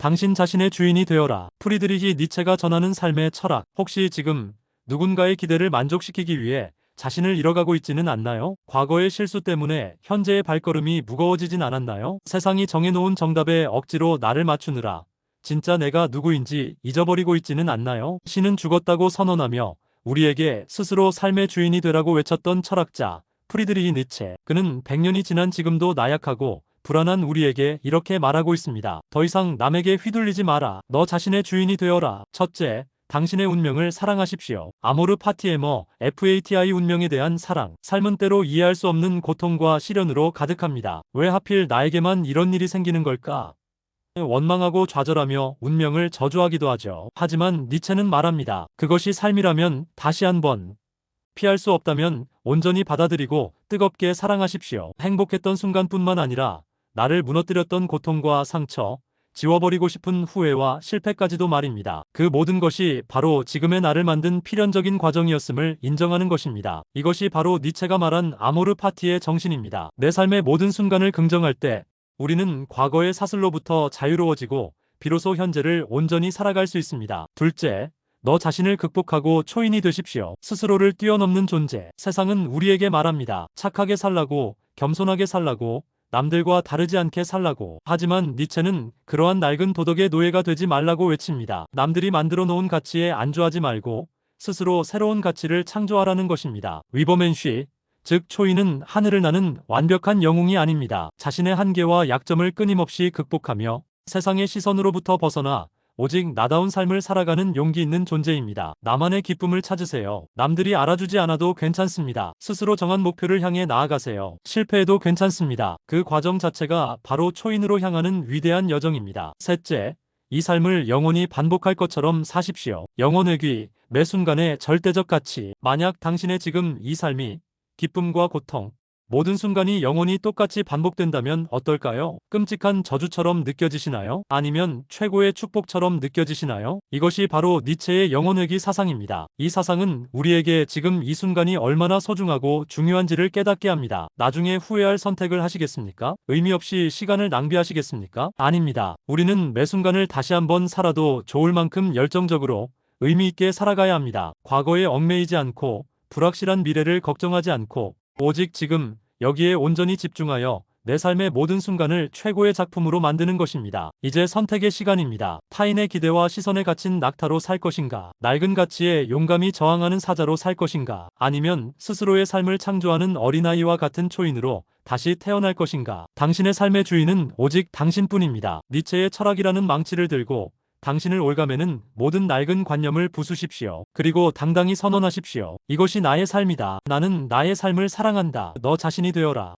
당신 자신의 주인이 되어라. 프리드리히 니체가 전하는 삶의 철학. 혹시 지금 누군가의 기대를 만족시키기 위해 자신을 잃어가고 있지는 않나요? 과거의 실수 때문에 현재의 발걸음이 무거워지진 않았나요? 세상이 정해놓은 정답에 억지로 나를 맞추느라 진짜 내가 누구인지 잊어버리고 있지는 않나요? 신은 죽었다고 선언하며 우리에게 스스로 삶의 주인이 되라고 외쳤던 철학자 프리드리히 니체. 그는 100년이 지난 지금도 나약하고 불안한 우리에게 이렇게 말하고 있습니다. 더 이상 남에게 휘둘리지 마라. 너 자신의 주인이 되어라. 첫째, 당신의 운명을 사랑하십시오. 아모르 파티에머 FATI 운명에 대한 사랑. 삶은 때로 이해할 수 없는 고통과 시련으로 가득합니다. 왜 하필 나에게만 이런 일이 생기는 걸까? 원망하고 좌절하며 운명을 저주하기도 하죠. 하지만 니체는 말합니다. 그것이 삶이라면 다시 한번 피할 수 없다면 온전히 받아들이고 뜨겁게 사랑하십시오. 행복했던 순간뿐만 아니라 나를 무너뜨렸던 고통과 상처, 지워버리고 싶은 후회와 실패까지도 말입니다. 그 모든 것이 바로 지금의 나를 만든 필연적인 과정이었음을 인정하는 것입니다. 이것이 바로 니체가 말한 아모르 파티의 정신입니다. 내 삶의 모든 순간을 긍정할 때 우리는 과거의 사슬로부터 자유로워지고 비로소 현재를 온전히 살아갈 수 있습니다. 둘째, 너 자신을 극복하고 초인이 되십시오. 스스로를 뛰어넘는 존재. 세상은 우리에게 말합니다. 착하게 살라고, 겸손하게 살라고, 남들과 다르지 않게 살라고. 하지만 니체는 그러한 낡은 도덕의 노예가 되지 말라고 외칩니다. 남들이 만들어 놓은 가치에 안주하지 말고 스스로 새로운 가치를 창조하라는 것입니다. 위버맨쉬, 즉 초인은 하늘을 나는 완벽한 영웅이 아닙니다. 자신의 한계와 약점을 끊임없이 극복하며 세상의 시선으로부터 벗어나 오직 나다운 삶을 살아가는 용기 있는 존재입니다. 나만의 기쁨을 찾으세요. 남들이 알아주지 않아도 괜찮습니다. 스스로 정한 목표를 향해 나아가세요. 실패해도 괜찮습니다. 그 과정 자체가 바로 초인으로 향하는 위대한 여정입니다. 셋째, 이 삶을 영원히 반복할 것처럼 사십시오. 영혼의 귀, 매 순간의 절대적 가치. 만약 당신의 지금 이 삶이 기쁨과 고통, 모든 순간이 영원히 똑같이 반복된다면 어떨까요? 끔찍한 저주처럼 느껴지시나요? 아니면 최고의 축복처럼 느껴지시나요? 이것이 바로 니체의 영혼회귀 사상입니다. 이 사상은 우리에게 지금 이 순간이 얼마나 소중하고 중요한지를 깨닫게 합니다. 나중에 후회할 선택을 하시겠습니까? 의미 없이 시간을 낭비하시겠습니까? 아닙니다. 우리는 매 순간을 다시 한번 살아도 좋을 만큼 열정적으로 의미 있게 살아가야 합니다. 과거에 얽매이지 않고 불확실한 미래를 걱정하지 않고 오직 지금 여기에 온전히 집중하여 내 삶의 모든 순간을 최고의 작품으로 만드는 것입니다. 이제 선택의 시간입니다. 타인의 기대와 시선에 갇힌 낙타로 살 것인가? 낡은 가치에 용감히 저항하는 사자로 살 것인가? 아니면 스스로의 삶을 창조하는 어린아이와 같은 초인으로 다시 태어날 것인가? 당신의 삶의 주인은 오직 당신뿐입니다. 니체의 철학이라는 망치를 들고 당신을 올가매는 모든 낡은 관념을 부수십시오. 그리고 당당히 선언하십시오. 이것이 나의 삶이다. 나는 나의 삶을 사랑한다. 너 자신이 되어라.